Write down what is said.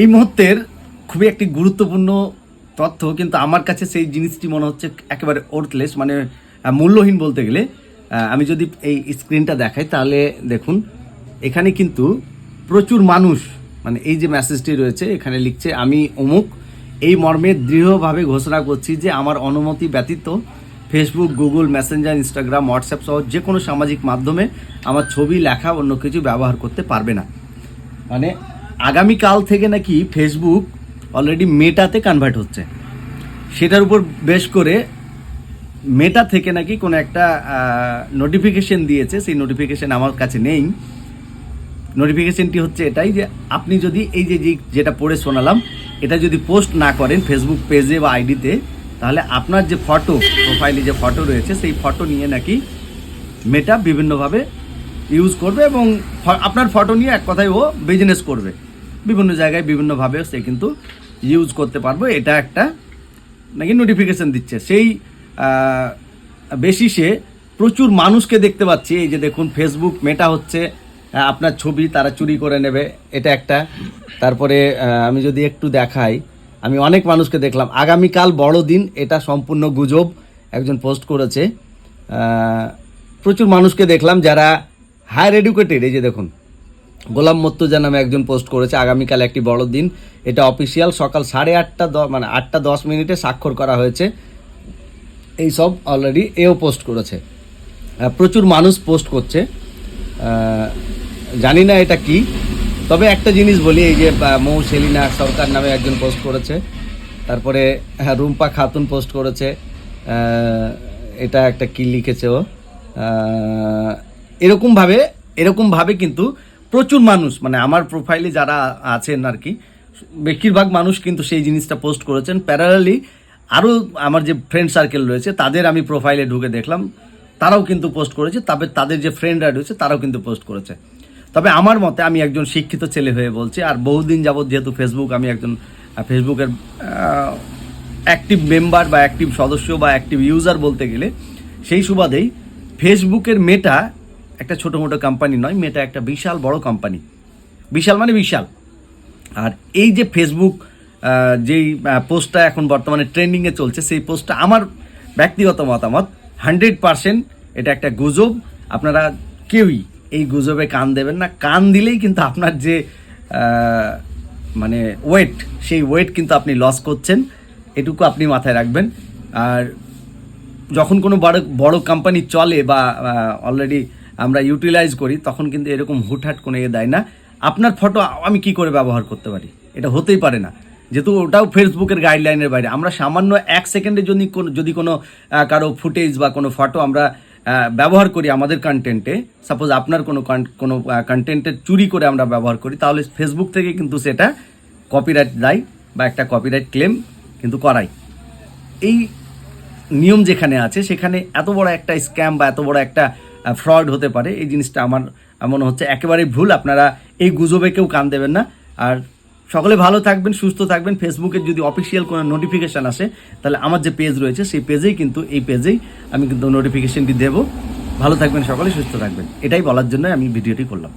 এই মুহূর্তের খুবই একটি গুরুত্বপূর্ণ তথ্য, কিন্তু আমার কাছে সেই জিনিসটি মনে হচ্ছে একেবারে ওর্থলেস মানে মূল্যহীন বলতে গেলে। আমি যদি এই স্ক্রিনটা দেখাই, তাহলে দেখুন, এখানে কিন্তু প্রচুর মানুষ মানে এই যে মেসেজটি রয়েছে, এখানে লিখছে, আমি অমুক, এই মর্মে দৃঢ়ভাবে ঘোষণা করছি যে আমার অনুমতি ব্যতীত Facebook Google Messenger Instagram WhatsApp সহ যে কোনো সামাজিক মাধ্যমে আমার ছবি, লেখা অন্য কিছু ব্যবহার করতে পারবে না। মানে আগামীকাল থেকে নাকি ফেসবুক অলরেডি মেটাতে কনভার্ট হচ্ছে। সেটার উপর বেশ করে মেটা থেকে নাকি কোনো একটা নোটিফিকেশন দিয়েছে। সেই নোটিফিকেশন আমার কাছে নেই। নোটিফিকেশনটি হচ্ছে এটাই যে আপনি যদি এই যে যেটা পড়ে শোনালাম, এটা যদি পোস্ট না করেন ফেসবুক পেজে বা আইডিতে তাহলে আপনার যে ফটো প্রোফাইলে যে ফটো রয়েছে, সেই ফটো নিয়ে নাকি মেটা বিভিন্নভাবে ইউজ করবে এবং আপনার ফটো নিয়ে এক কথায় ও বিজনেস করবে। বিভিন্ন জায়গায় বিভিন্নভাবে সে কিন্তু ইউজ করতে পারবে। এটা একটা নাকি নোটিফিকেশান দিচ্ছে। সেই বেসিসে প্রচুর মানুষকে দেখতে পাচ্ছি। এই যে দেখুন ফেসবুক মেটা হচ্ছে আপনার ছবি তারা চুরি করে নেবে। এটা একটা। তারপরে আমি যদি একটু দেখাই, আমি অনেক মানুষকে দেখলাম। আগামীকাল বড় দিন এটা সম্পূর্ণ গুজব, একজন পোস্ট করেছে। প্রচুর মানুষকে দেখলাম যারা হায়ার এডুকেটেড এই যে দেখুন গোলাম মর্তুজা নামে একজন পোস্ট করেছে আগামীকাল একটি বড় দিন। এটা অফিসিয়াল সকাল সাড়ে আটটা মানে আটটা দশ মিনিটে স্বাক্ষর করা হয়েছে। এই সব অলরেডি এও পোস্ট করেছে। প্রচুর মানুষ পোস্ট করছে। জানি না এটা কি। তবে একটা জিনিস বলি এই যে মৌ সেলিনা সরকার নামে একজন পোস্ট করেছে। তারপরে হ্যাঁ, রুম্পা খাতুন পোস্ট করেছে। এটা একটা কি লিখেছে ও? এরকমভাবে এরকমভাবে কিন্তু প্রচুর মানুষ মানে আমার প্রোফাইলে যারা আছেন আর কি, বেশিরভাগ মানুষ কিন্তু সেই জিনিসটা পোস্ট করেছেন। প্যারালালি আরও আমার যে ফ্রেন্ড সার্কেল রয়েছে, তাদের আমি প্রোফাইলে ঢুকে দেখলাম। তারাও কিন্তু পোস্ট করেছে, তবে তাদের যে ফ্রেন্ডরা রয়েছে, তারাও কিন্তু পোস্ট করেছে। তবে আমার মতে, আমি একজন শিক্ষিত ছেলে হয়ে বলছি, আর বহুদিন যাবৎ যেহেতু ফেসবুক আমি একজন ফেসবুকের অ্যাক্টিভ মেম্বার বা অ্যাক্টিভ সদস্য বা অ্যাক্টিভ ইউজার বলতে গেলে, সেই সুবাদেই ফেসবুকের মেটা একটা ছোটো মোটো কোম্পানি নয় মেটা একটা বিশাল বড় কোম্পানি বিশাল মানে বিশাল। আর এই যে ফেসবুক যেই পোস্টটা এখন বর্তমানে ট্রেন্ডিংয়ে চলছে, সেই পোস্টটা আমার ব্যক্তিগত মতামত হান্ড্রেড পারসেন্ট এটা একটা গুজব। আপনারা কেউই এই গুজবে কান দেবেন না। কান দিলেই কিন্তু আপনার যে মানে ওয়েট সেই ওয়েট কিন্তু আপনি লস করছেন। এটুকু আপনি মাথায় রাখবেন। আর যখন কোনো বড় বড় কোম্পানি চলে বা অলরেডি আমরা ইউটিলাইজ করি, তখন কিন্তু এরকম হুটহাট কোনো ইয়ে দেয় না। আপনার ফটো আমি কি করে ব্যবহার করতে পারি? এটা হতেই পারে না। যেহেতু ওটাও ফেসবুকের গাইডলাইনের বাইরে। আমরা সামান্য এক সেকেন্ডের জন্য কোনো- যদি কোনো কারও ফুটেজ বা কোনো ফটো আমরা ব্যবহার করি আমাদের কন্টেন্টে সাপোজ আপনার কোনো কোনো কন্টেন্টের চুরি করে আমরা ব্যবহার করি, তাহলে ফেসবুক থেকে কিন্তু সেটা কপিরাইট দেয় বা একটা কপিরাইট ক্লেম কিন্তু করাই এই নিয়ম যেখানে আছে, সেখানে এত বড় একটা স্ক্যাম বা এত বড় একটা ফ্রড হতে পারে। এই জিনিসটা আমার মনে হচ্ছে একেবারেই ভুল। আপনারা এই গুজবে কেউ কান দেবেন না। আর সকলে ভালো থাকবেন, সুস্থ থাকবেন। ফেসবুকের যদি অফিসিয়াল কোনো নোটিফিকেশান আসে, তাহলে আমার যে পেজ রয়েছে, সেই পেজেই কিন্তু, এই পেজেই আমি কিন্তু নোটিফিকেশানটি দেবো। ভালো থাকবেন সকলে, সুস্থ থাকবেন। এটাই বলার জন্য আমি ভিডিওটি করলাম।